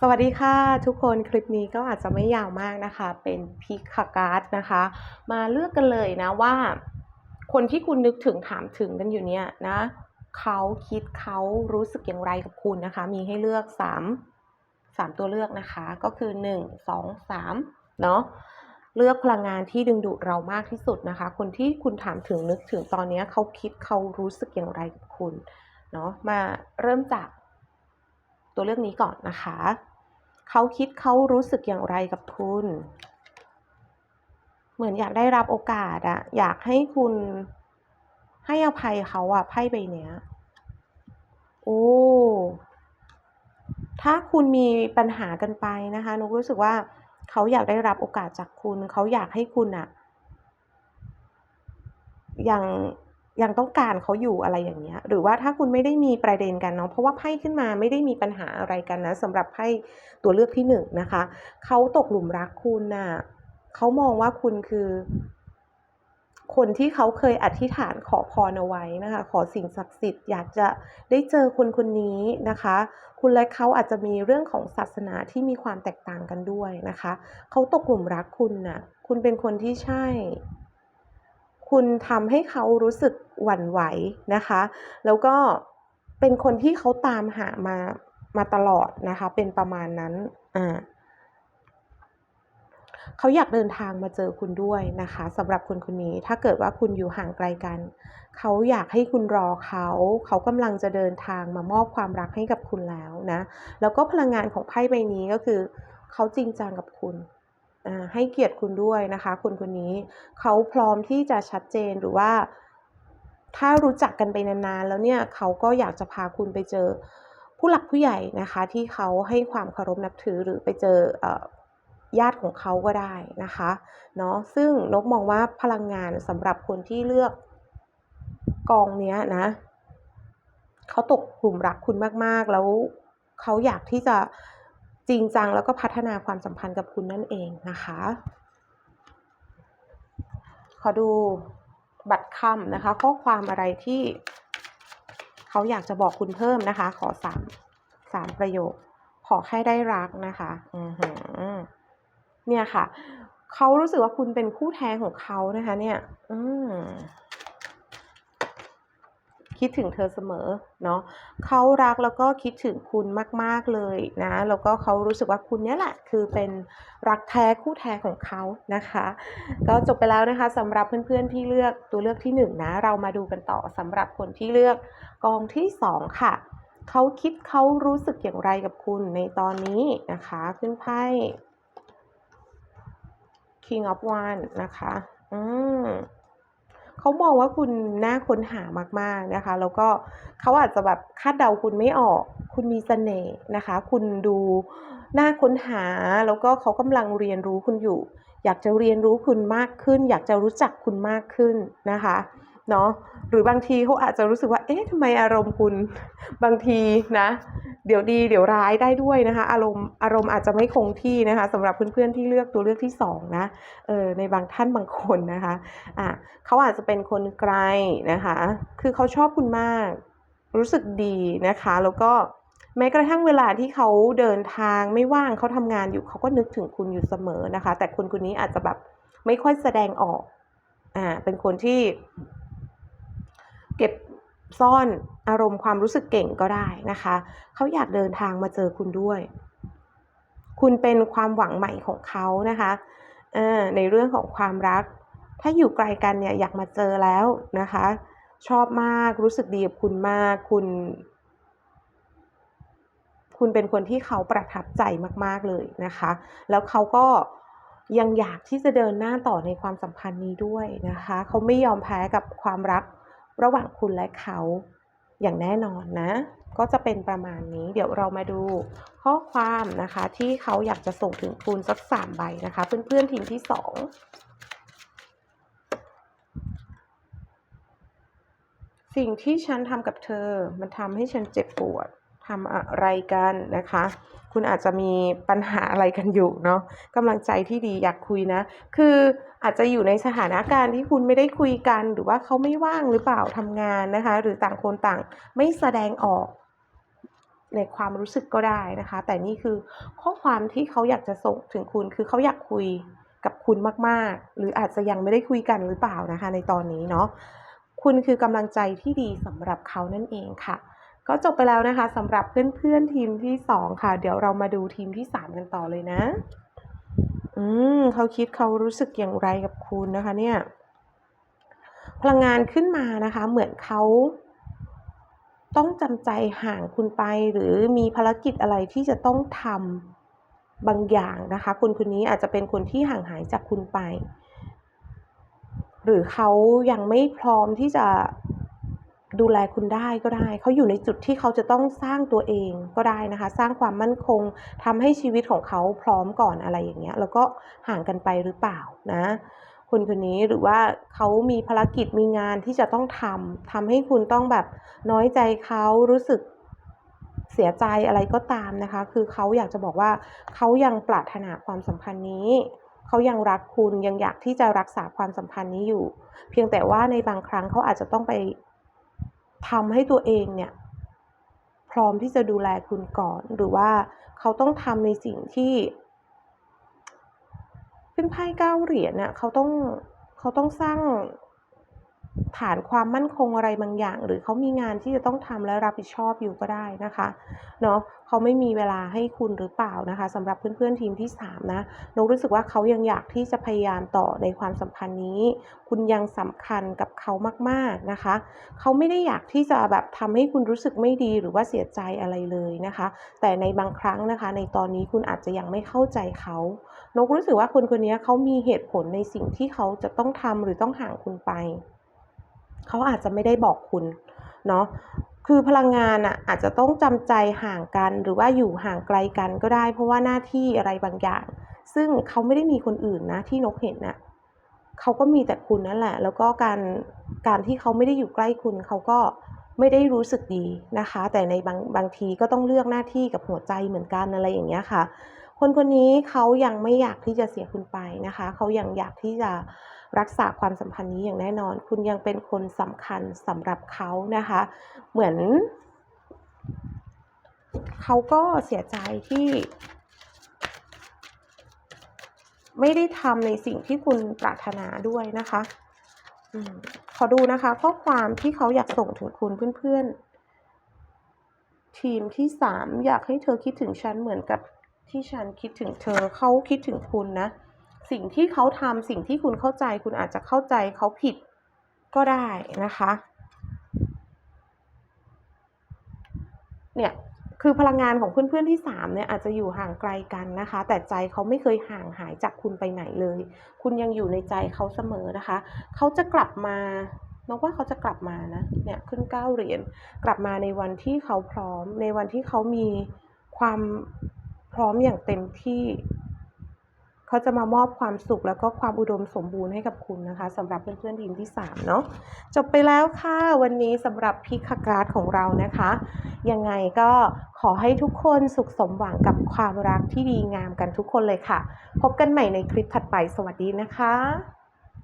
สวัสดีค่ะทุกคนคลิปนี้ก็อาจจะไม่ยาวมากนะคะ เป็นพิกคาการ์ดนะคะ มาเลือกกันเลยนะว่า คนที่คุณนึกถึงถามถึงกันอยู่เนี่ยนะเขาคิดเขารู้สึกอย่างไรกับคุณนะคะ มีให้เลือก 3 3 ตัวเลือกนะคะ ก็คือ 1 2 3เนาะเลือกพลังงานที่ดึงดูดเรามากที่สุดนะคะ คนที่คุณถามถึงนึกถึงตอนนี้เขาคิดเขารู้สึกอย่างไรกับคุณเนาะมาเริ่มจาก ตัวเลือกนี้ก่อนนะคะ เขาคิดเขารู้สึกอย่างไรกับคุณ เหมือนอยากได้รับโอกาสอะอยากให้คุณให้อภัยเขาอะไพ่ใบเนี้ย โอ้ถ้าคุณมีปัญหากันไปนะคะนุกรู้สึกว่าเขาอยากได้รับโอกาสจากคุณ เขาอยากให้คุณอะอยัง ยังต้องการเขาอยู่อะไรอย่างเงี้ย หรือว่าถ้าคุณไม่ได้มีประเด็นกันเนาะเพราะว่าไพ่ขึ้นมาไม่ได้มีปัญหาอะไรกันนะสำหรับไพ่ตัวเลือกที่หนึ่งนะคะเขาตกหลุมรักคุณน่ะเขามองว่าคุณคือ คนที่เขาเคยอธิษฐานขอพรเอาไว้นะคะ ขอสิ่งศักดิ์สิทธิ์อยากจะได้เจอคนคนนี้นะคะ คุณและเขาอาจจะมีเรื่องของศาสนาที่มีความแตกต่างกันด้วยนะคะเขาตกหลุมรักคุณน่ะ คุณเป็นคนที่ใช่ คุณทำให้เขารู้สึกหวั่นไหวนะคะ แล้วก็เป็นคนที่เขาตามหามามาตลอดนะคะ เป็นประมาณนั้นอ่าเขาอยากเดินทางมาเจอคุณด้วยนะคะสำหรับคนคนนี้ถ้าเกิดว่าคุณอยู่ห่างไกลกัน เขาอยากให้คุณรอเขา เขากำลังจะเดินทางมามอบความรักให้กับคุณแล้วนะ แล้วก็พลังงานของไพ่ใบนี้ก็คือ เขาจริงจังกับคุณ ให้เกียรติคุณด้วยนะคะ คนคนนี้เขาพร้อมที่จะชัดเจนหรือว่า ถ้ารู้จักกันไปนานๆแล้วเนี่ยเขาก็อยากจะพาคุณไปเจอผู้หลักผู้ใหญ่นะคะ ที่เขาให้ความเคารพนับถือหรือไปเจอญาติของเขาก็ได้นะคะเนาะซึ่งนกมองว่าพลังงานสำหรับคนที่เลือกกองเนี้ยนะเขาตกกลุ่มรักคุณมากๆ แล้วเขาอยากที่จะ จริงจังแล้วก็พัฒนาความสัมพันธ์กับคุณนั่นเองนะคะ ขอดูบัตรคำนะคะ ข้อความอะไรที่เขาอยากจะบอกคุณเพิ่มนะคะ ขอสามสามประโยค ขอแค่ได้รักนะคะอือหือเนี่ยค่ะ เขารู้สึกว่าคุณเป็นคู่แท้ของเขานะคะ เนี่ย อืม คิดถึงเธอเสมอเนาะเขารักแล้วก็คิดถึงคุณมาก ๆเลยนะแล้วก็เขารู้สึกว่าคุณเนี่ยแหละคือเป็นรักแท้คู่แท้ของเขานะคะ ก็จบไปแล้วนะคะสำหรับเพื่อนๆที่เลือกตัวเลือกที่1นนะเรามาดูกันต่อสำหรับคนที่เลือกกองที่ 2 ค่ะเขาคิดเขารู้สึกอย่างไรกับคุณในตอนนี้นะคะ ขึ้นไพ่ King of One นะคะ อืม เขามองว่าคุณน่าค้นหามากๆนะคะ แล้วก็เขาอาจจะแบบคาดเดาคุณไม่ออก คุณมีเสน่ห์นะคะ คุณดูน่าค้นหาแล้วก็เขากำลังเรียนรู้คุณอยู่ อยากจะเรียนรู้คุณมากขึ้น อยากจะรู้จักคุณมากขึ้นนะคะ เนาะหรือบางทีเขาอาจจะรู้สึกว่า เอ๊ะทำไมอารมณ์คุณบางทีนะ เดี๋ยวดีเดี๋ยวร้ายได้ด้วยนะคะ อารมณ์อารมณ์อาจจะไม่คงที่นะคะสำหรับเพื่อนๆที่เลือกตัวเลือกที่2นะเออในบางท่านบางคนนะคะอะเขาอาจจะเป็นคนไกลนะคะ คือเขาชอบคุณมาก รู้สึกดีนะคะ แล้วก็แม้กระทั่งเวลาที่เขาเดินทางไม่ว่างเขาทำงานอยู่เขาก็นึกถึงคุณอยู่เสมอนะคะ แต่คนคนนี้อาจจะแบบไม่ค่อยแสดงออกอ่าเป็นคนที่ ซ่อนอารมณ์ความรู้สึกเก่งก็ได้นะคะ เขาอยากเดินทางมาเจอคุณด้วย คุณเป็นความหวังใหม่ของเขานะคะในเรื่องของความรัก ถ้าอยู่ไกลกันเนี่ยอยากมาเจอแล้วนะคะ ชอบมากรู้สึกดีกับคุณมากคุณ คุณเป็นคนที่เขาประทับใจมากๆเลยนะคะ แล้วเขาก็ยังอยากที่จะเดินหน้าต่อในความสัมพันธ์นี้ด้วยนะคะ เขาไม่ยอมแพ้กับความรัก ระหว่างคุณและเขาอย่างแน่นอนนะ ก็จะเป็นประมาณนี้ เดี๋ยวเรามาดูข้อความนะคะ ที่เขาอยากจะส่งถึงคุณสักสามใบนะคะ เพื่อนๆทีมที่สองสิ่งที่ฉันทำกับเธอ มันทำให้ฉันเจ็บปวด ทำอะไรกันนะคะ คุณอาจจะมีปัญหาอะไรกันอยู่เนาะกำลังใจที่ดีอยากคุยนะ คืออาจจะอยู่ในสถานการณ์ที่คุณไม่ได้คุยกัน หรือว่าเขาไม่ว่างหรือเปล่าทำงานนะคะ หรือต่างคนต่างไม่แสดงออกในความรู้สึกก็ได้นะคะ แต่นี่คือข้อความที่เขาอยากจะส่งถึงคุณคือเขาอยากคุยกับคุณมากๆ หรืออาจจะยังไม่ได้คุยกันหรือเปล่านะคะ ในตอนนี้เนาะคุณคือกำลังใจที่ดีสำหรับเขานั่นเองค่ะ ก็จบไปแล้วนะคะสำหรับเพื่อนๆทีมที่2ค่ะ เดี๋ยวเรามาดูทีมที่3กันต่อเลยนะ อืมเขาคิดเขารู้สึกอย่างไรกับคุณนะคะ เนี่ย พลังงานขึ้นมานะคะ เหมือนเขาต้องจำใจห่างคุณไป หรือมีภารกิจอะไรที่จะต้องทำบางอย่างนะคะ คนคนนี้อาจจะเป็นคนที่ห่างหายจากคุณไป หรือเขายังไม่พร้อมที่จะ ดูแลคุณได้ก็ได้ เขาอยู่ในจุดที่เขาจะต้องสร้างตัวเองก็ได้นะคะ สร้างความมั่นคงทำให้ชีวิตของเขาพร้อมก่อนอะไรอย่างเงี้ย แล้วก็ห่างกันไปหรือเปล่านะคนคนนี้หรือว่าเขามีภารกิจมีงานที่จะต้องทำทำให้คุณต้องแบบน้อยใจเขารู้สึกเสียใจอะไรก็ตามนะคะ คือเขาอยากจะบอกว่าเขายังปรารถนาความสัมพันธ์นี้เขายังรักคุณยังอยากที่จะรักษาความสัมพันธ์นี้อยู่ เพียงแต่ว่าในบางครั้งเขาอาจจะต้องไป ทำให้ตัวเองเนี่ย พร้อมที่จะดูแลคุณก่อน หรือว่าเขาต้องทำในสิ่งที่ เป็นไพ่เก้าเหรียญน่ะเขาต้องเขาต้องสร้าง ฐานความมั่นคงอะไรบางอย่าง หรือเขามีงานที่จะต้องทำและรับผิดชอบอยู่ก็ได้นะคะเนาะเขาไม่มีเวลาให้คุณหรือเปล่านะคะสำหรับเพื่อนๆทีมที่3นะนกรู้สึกว่าเขายังอยากที่จะพยายามต่อในความสัมพันธ์นี้ คุณยังสำคัญกับเขามากๆนะคะ เขาไม่ได้อยากที่จะแบบทำให้คุณรู้สึกไม่ดีหรือว่าเสียใจอะไรเลยนะคะ แต่ในบางครั้งนะคะ ในตอนนี้คุณอาจจะยังไม่เข้าใจเขานกรู้สึกว่าคนคนนี้เขามีเหตุผลในสิ่งที่เขาจะต้องทำหรือต้องห่างคุณไป เขาอาจจะไม่ได้บอกคุณเนาะคือพลังงานอะอาจจะต้องจำใจห่างกันหรือว่าอยู่ห่างไกลกันก็ได้ เพราะว่าหน้าที่อะไรบางอย่าง ซึ่งเขาไม่ได้มีคนอื่นนะที่นกเห็นนะ่ะเขาก็มีแต่คุณนั่นแหละ แล้วก็การการที่เขาไม่ได้อยู่ใกล้คุณเขาก็ไม่ได้รู้สึกดีนะคะ แต่ในบางบางทีก็ต้องเลือกหน้าที่กับหัวใจเหมือนกันอะไรอย่างเงี้ยค่ะ คนคนนี้เขายังไม่อยากที่จะเสียคุณไปนะคะ เขายังอยากที่จะรักษาความสัมพันธ์นี้อย่างแน่นอน คุณยังเป็นคนสำคัญสำหรับเขานะคะ เหมือน เขาก็เสียใจที่ ไม่ได้ทำในสิ่งที่คุณปรารถนาด้วยนะคะอขอดูนะคะ ข้อความที่เขาอยากส่งถึงคุณเพื่อนๆทีมที่สามอยากให้เธอคิดถึงฉันเหมือนกับ ที่ฉันคิดถึงเธอเขาคิดถึงคุณนะ สิ่งที่เขาทำสิ่งที่คุณเข้าใจคุณอาจจะเข้าใจเขาผิดก็ได้นะคะ เนี่ยคือพลังงานของเพื่อนๆที่3เนี่ยอาจจะอยู่ห่างไกลกันนะคะ แต่ใจเขาไม่เคยห่างหายจากคุณไปไหนเลย คุณยังอยู่ในใจเขาเสมอนะคะ เขาจะกลับมานกว่าเขาจะกลับมานะเนี่ยขึ้นเก้าเหรียญกลับมาในวันที่เขาพร้อม ในวันที่เขามีความ พร้อมอย่างเต็มที่ เขาจะมามอบความสุขแล้วก็ความอุดมสมบูรณ์ให้กับคุณนะคะสำหรับเพื่อนๆทีมที่3เนาะจบไปแล้วค่ะวันนี้สำหรับพิคการ์ดของเรานะคะ ยังไงก็ขอให้ทุกคนสุขสมหวังกับความรักที่ดีงามกันทุกคนเลยค่ะ พบกันใหม่ในคลิปถัดไปสวัสดีนะคะ